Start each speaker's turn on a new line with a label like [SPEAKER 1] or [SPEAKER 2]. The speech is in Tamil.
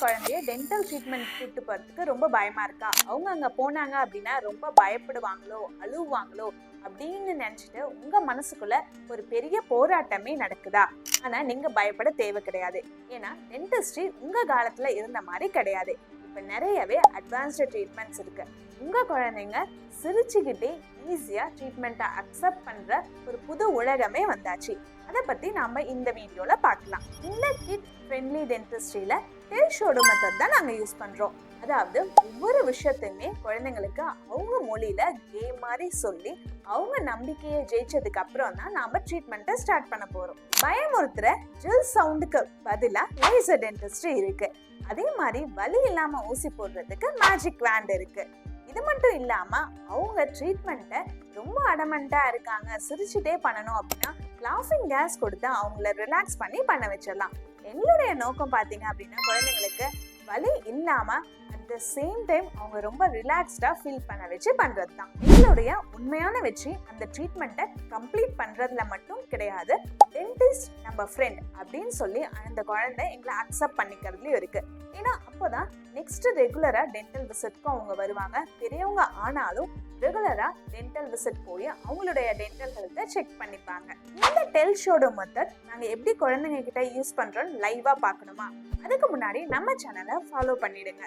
[SPEAKER 1] குழந்தைய டென்டல் ட்ரீட்மெண்ட் கூட்டு போறதுக்கு ரொம்ப பயமா இருக்கா? அவங்க அங்க போனாங்க அப்படின்னா ரொம்ப பயப்படுவாங்களோ அழுவாங்களோ அப்படின்னு நினைச்சிட்டு உங்க மனசுக்குள்ள ஒரு பெரிய போராட்டமே நடக்குதா? ஆனா நீங்க பயப்பட தேவை கிடையாது. ஏன்னா டென்டிஸ்ட்ரி உங்க காலத்துல இருந்த மாதிரி கிடையாது. இப்ப நிறையவே அட்வான்ஸ்டு ட்ரீட்மெண்ட்ஸ் இருக்கு. உங்க குழந்தைங்க சிரிச்சுக்கிட்டே ஈஸியா ட்ரீட்மெண்ட்டை அக்செப்ட் பண்ற ஒரு புது உலகமே வந்தாச்சு. அதை பத்தி நாம இந்த வீடியோல பார்க்கலாம். இந்த கிட் ஃப்ரெண்ட்லி டென்டிஸ்ட்ரியில டெல் ஷோடு மெத்தட் தான் நாங்கள் யூஸ் பண்ணுறோம் அதாவது ஒவ்வொரு விஷயத்தையுமே குழந்தைங்களுக்கு அவங்க மொழியில கேம் மாதிரி சொல்லி அவங்க நம்பிக்கையை ஜெயிச்சதுக்கு அப்புறம் தான் நாம ட்ரீட்மெண்ட்டை ஸ்டார்ட் பண்ண போறோம். பயமுறுத்துற ஜில் சவுண்டுக்கு பதிலா லேசர் டென்டிஸ்ட்ரி இருக்கு. அதே மாதிரி வலி இல்லாம ஊசி போடுறதுக்கு மேஜிக் வேண்ட் இருக்கு. இது மட்டும் இல்லாம அவங்க ட்ரீட்மெண்ட்டை ரொம்ப அடமெண்டா இருக்காங்க. சிரிச்சுட்டே பண்ணணும் அப்படின்னா லாஃபிங் கேஸ் கொடுத்து அவங்கள ரிலாக்ஸ் பண்ணி பண்ண வச்சிடலாம். எங்களுடைய நோக்கம் பார்த்தீங்க அப்படின்னா குழந்தைங்களுக்கு வலி இல்லாமல் அட் த சேம் டைம் அவங்க ரொம்ப ரிலாக்ஸ்டாக ஃபீல் பண்ண வச்சு பண்ணுறது தான் எங்களுடைய உண்மையான வெற்றி அந்த ட்ரீட்மெண்ட்டை கம்ப்ளீட் பண்ணுறதுல மட்டும் கிடையாது. டென்டிஸ்ட் நம்ம ஃப்ரெண்ட் அப்படின்னு சொல்லி அந்த குழந்தை எங்களை அக்செப்ட் பண்ணிக்கிறதுலயும் இருக்கு. ஏன்னா அப்போதான் நெக்ஸ்ட் ரெகுலரா டென்டல் விசிட்க்கும் அவங்க வருவாங்க. பெரியவங்க ஆனாலும் ரெகுலரா டென்டல் விசிட் போய் அவங்களுடைய டென்டல் ஹெல்த்தை செக் பண்ணிப்பாங்க. இந்த டெல் ஷோட மெத்தட் நாங்க எப்படி குழந்தைங்க கிட்ட யூஸ் பண்றோம் லைவா பார்க்கணுமா? அதுக்கு முன்னாடி நம்ம சேனலை ஃபாலோ பண்ணிடுங்க.